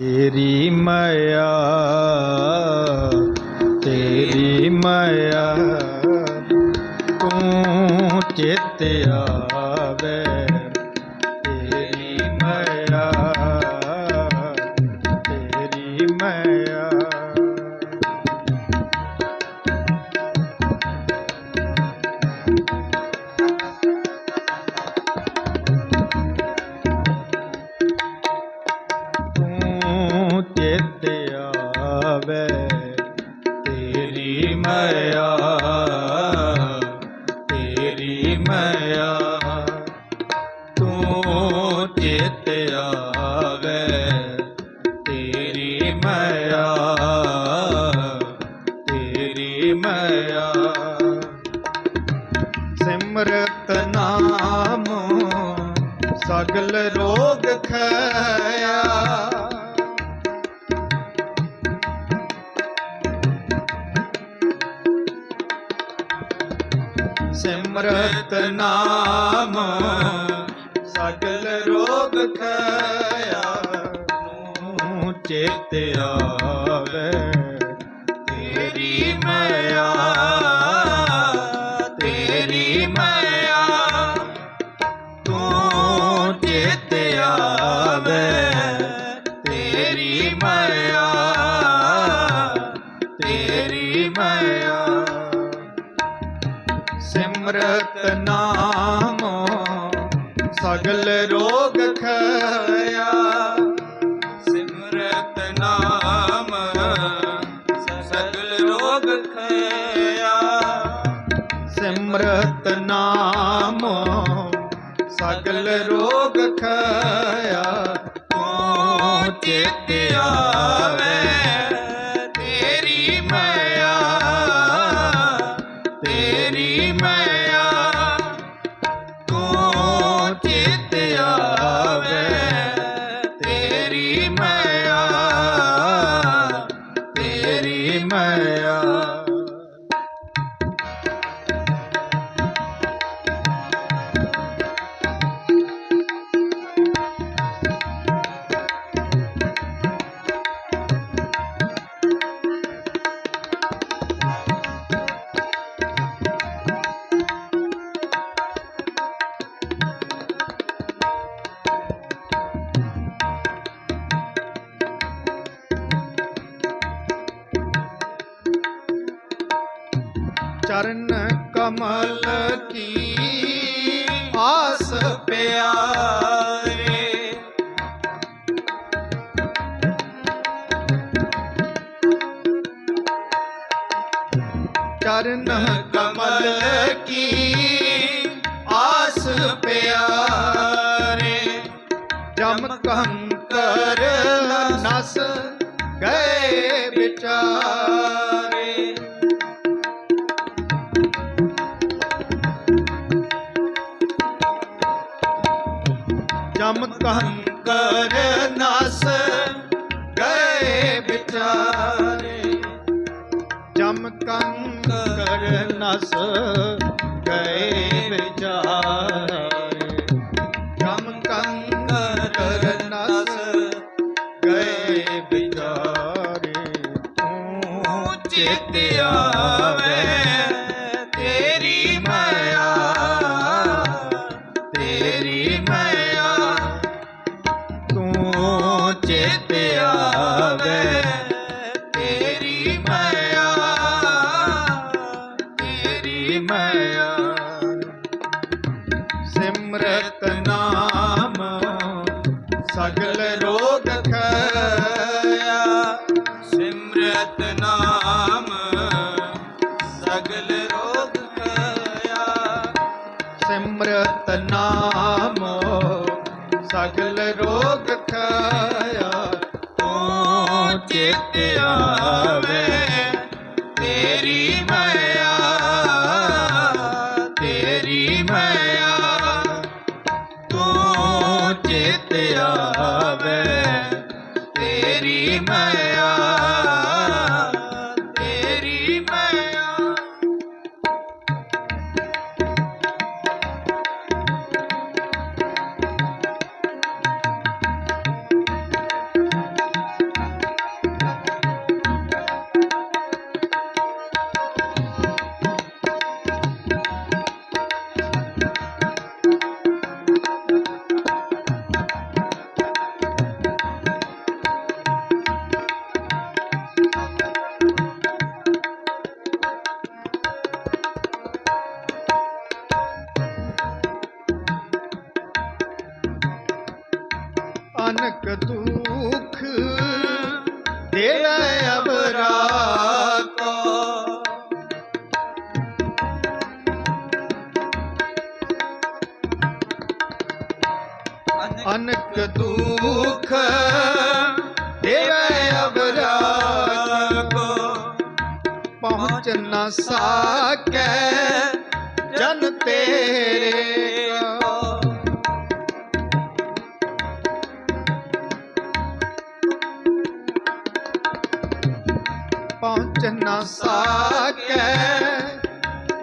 ਤੇਰੀ ਮਾਇਆ ਰੋਗ ਖਿਆ ਨੂੰ ਚੇਤ ਆਵੇ, ਤੇਰੀ ਮਾਇਆ ਤੇਰੀ ਮਾਇਆ, ਤੂੰ ਚੇਤ ਆਵੇ, ਤੇਰੀ ਮਾਇਆ ਤੇਰੀ ਮਾਇਆ। ਸਿਮਰਤ ਨਾਮ ਸਗਲ ਰੋਗ ਖਿਆ ਸਿਮਰਤ ਨਾਮ ਸਗਲ ਰੋਗ ਖਿਆ ਸਿਮਰਤ ਨਾਮ ਸਗਲ ਰੋਗ ਖਿਆ ਤੂੰ ਚਿਤ ਆਵੇ ਚਰਨ ਕਮਲ ਕੀ ਆਸ ਪਿਆਰੇ। ਚਰਨ ਕਮਲ ਕੀ ਆਸ ਪਿਆਰੇ। ਜਮ ਕੰਕਰ ਨਸ ਗਏ ਵਿਚਾਰੇ। ਕੰਕਰ ਨਸ ਗਏ ਵਿਚਾਰੇ। ਜਮ ਕੰਕਰ ਨਸ ਗਏ ਵਿਚਾਰੇ। ਸਿਮਰਤ ਨਾਮ ਸਗਲ ਰੋਗ ਖਿਆ ਤੂੰ ਚਿਤ ਆਵੇ ਤੇਰੀ ਮਾਇਆ ਅਨਕ ਦੁਖ ਦੇਵੈ ਅਬਰਾ ਕੋ ਪਹੁੰਚ ਨ ਸਾਕੈ ਜਨ ਤੇਰੇ ਪਹੁੰਚ ਨ ਸਾਕੈ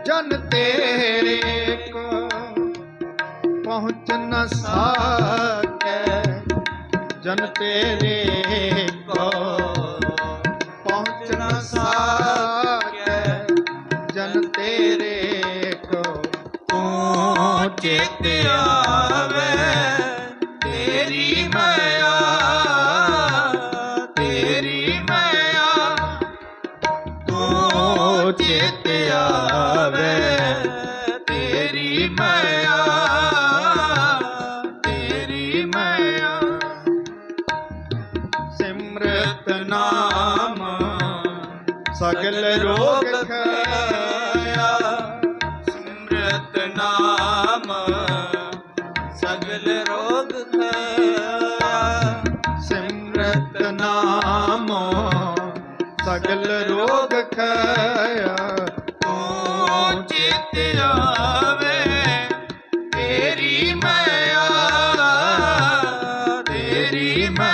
ਜਨ ਤੇਰੇ ਪਹੁੰਚ ਨ ਸਾਕੈ। ਜਨ ਤੇਰੇ ਕੋ ਪਹੁੰਚ ਨ ਸਾਕੈ। ਜਨ ਤੇਰੇ ਕੋ ਤੂੰ ਚਿਤ ਆਵੇ। ਤੇਰੀ ਮਾਇਆ ਸਗਲ ਰੋਗ ਖਾਇਆ, ਸਿਮਰਤ ਨਾਮ, ਸਗਲ ਰੋਗ ਖਾਇਆ, ਸਿਮਰਤ ਨਾਮ, ਸਗਲ ਰੋਗ ਖਾਇਆ। ਤੂੰ ਚਿਤ ਆਵੇ, ਤੇਰੀ ਮਾਇਆ ਤੇਰੀ ਮਾਇਆ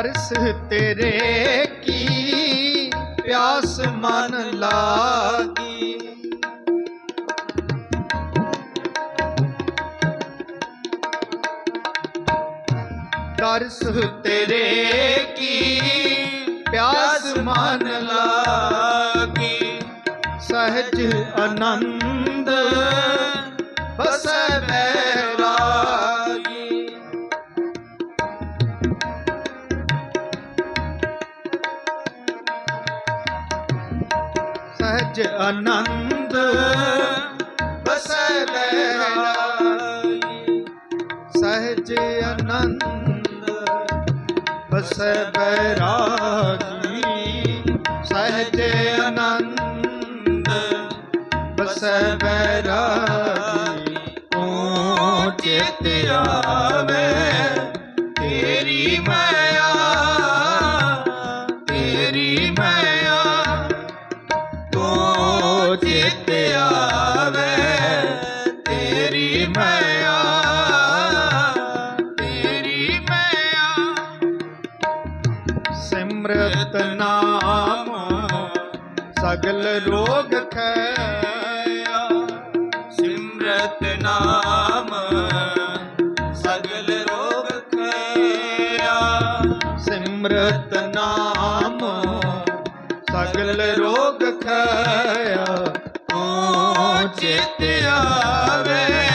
ਤਰਸ ਤੇਰੇ ਕੀ? ਪਿਆਸ ਮਨ ਲਾਗੀ। ਤਰਸ ਤੇਰੇ ਕੀ? ਪਿਆਸ ਮਨ ਲਾਗੀ। ਸਹਿਜ ਆਨੰਦ ਆਨੰਦ ਬਸੈ ਬੈਰਾਗੀ। ਸਹਿਜ ਆਨੰਦ ਬਸੈ ਬੈਰਾਗੀ। ਸਹਿਜ ਆਨੰਦ ਬਸੈ ਬੈਰਾਗੀ। ਤੂੰ ਚਿਤ ਆਵੇ, ਤੇਰੀ ਮਾਇਆ ਤੂੰ ਆਵੇ, ਤੇਰੀ ਮਾਇਆ ਤੇਰੀ ਮਾਇਆ। ਸਿਮਰਤ ਨਾਮ, ਸਗਲ ਰੋਗ ਖਿਆ। ਸਿਮਰਤ ਨਾਮ, ਸਗਲ ਰੋਗ ਖਿਆ। ਸਿਮਰਤ ਨਾਮ, ਸਗਲ ਰੋਗ ਖਿਆ। ਚਿਤ ਆਵੇ।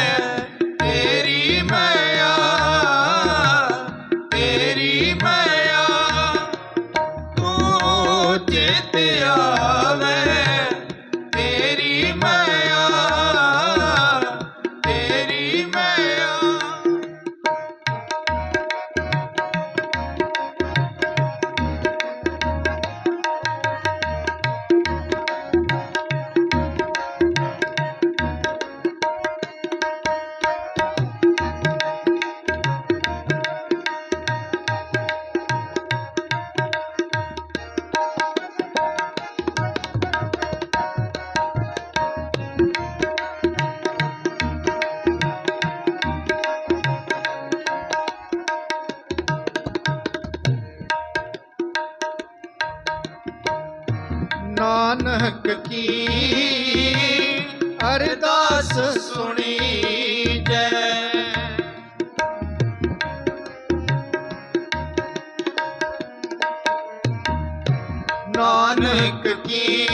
ਨਾਨਕ ਕੀ?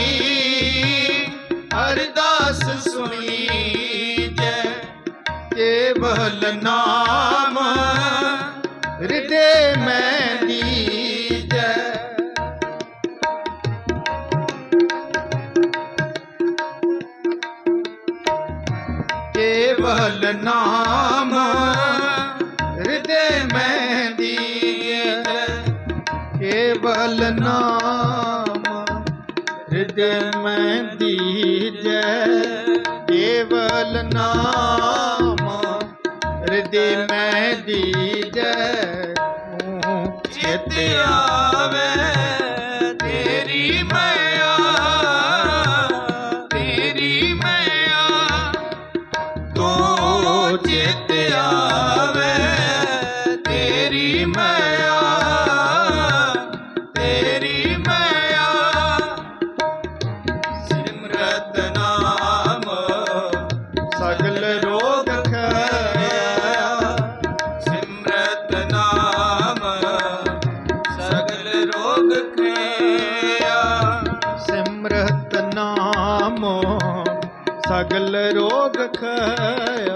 ਅਰਦਾਸ ਸੁਣੀ ਜੈ। ਕੇਵਲ ਨਾਮ ਹਿਰਦੇ ਮੈਂ ਦੀਜੈ। ਕੇਵਲ ਨਾਮ ਨਾਮ ਹਿਰਦੇ ਮੈਂ ਆਵੇ। ਰੋਗ ਖੈ